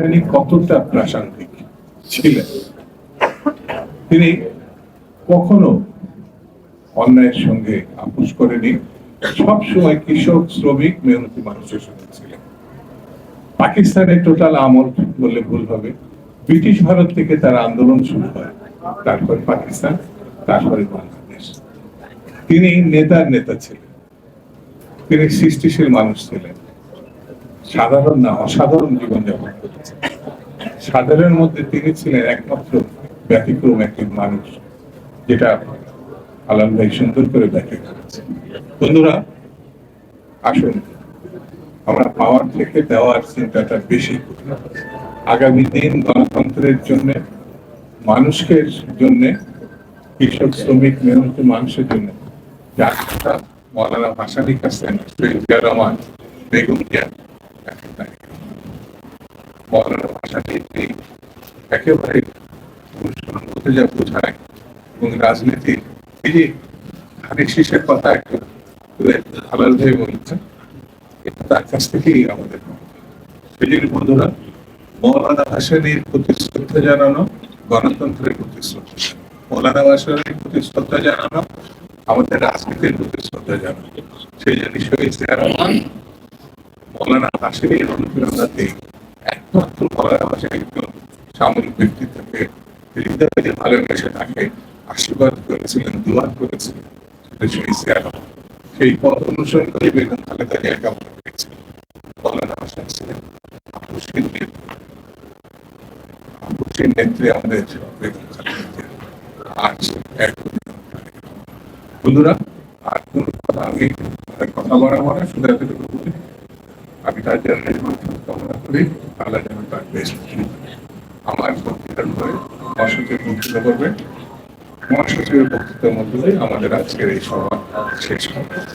তিনি কতটা প্রাসঙ্গিক ছিলেন? তিনি কখনো অন্যায়ের সঙ্গে আপোষ করেনি। সবসময় কৃষক, শ্রমিক, মেহনতি মানুষের সঙ্গে ছিলেন। পাকিস্তানের টোটাল আমল বললে ভুল হবে। ব্রিটিশ ভারত থেকে তার আন্দোলন শুরু হয়। তারপরে পাকিস্তান, তারপরে বাংলাদেশ। তিনি নেতার নেতা ছিলেন। তিনি সৃষ্টিশীল মানুষ ছিলেন। সাধারণ না, অসাধারণ জীবনযাপন করেছেন সাধারণের মধ্যে তিনি ছিলেন একমাত্র ব্যতিক্রম একজন মানুষ, যেটা আলাম ভাই সুন্দর করে ব্যাখ্যা করেছে বন্ধুরা, আসুন, আমরা পাওয়ার থেকে দেওয়ার চিন্তাটা বেশি আগামী দিন গণতন্ত্রের জন্য মানুষের জন্য, কৃষক, শ্রমিক মেহনতি মানুষের জন্য যার মৌলানা ভাসানির কাছে জিয়া রহমান এখন দাঁড়িয়ে। মৌলানা ভাসানি এই একেবারে অনুসরণ করতে যা বোঝায় এবং রাজনীতি এই যে ধানের শীষের কথা একটু হালাল ভাই বলেছেন এটা তার কাছ থেকেই আমাদের সেই জন্য বন্ধুরা মৌলানা ভাসানির প্রতি শ্রদ্ধা জানানো গণতন্ত্রের প্রতি শ্রদ্ধা মৌলানা ভাসানির প্রতি শ্রদ্ধা জানানো আমাদের রাজনীতির প্রতি শ্রদ্ধা জানানো সেই জন্য শহীদ মৌলানা ভাসানির অনুপ্রেরণাতে ভাসানি একজন সামরিক ব্যক্তিত্বকে হৃদয়ে যে ভালোবেসে তাকে আশীর্বাদ করেছিলেন করেছিলেন সেই পথ অনুসরণ করে বেগম খালেদা মৌলানা ভাসান ছিলেন নেত্রী আমাদের বেগম বন্ধুরা, আর কোন কথা আমি কথা বাড়াবো না শুধু এতটুকু বলি, আমি তার জন্য কামনা করি আল্লাহ যেন তার আমার বক্তৃতার পরে মহাসচিব বক্তৃতা করবে মহাসচিবের বক্তৃতার মধ্যে আমাদের আজকের এই সভা শেষ হবে।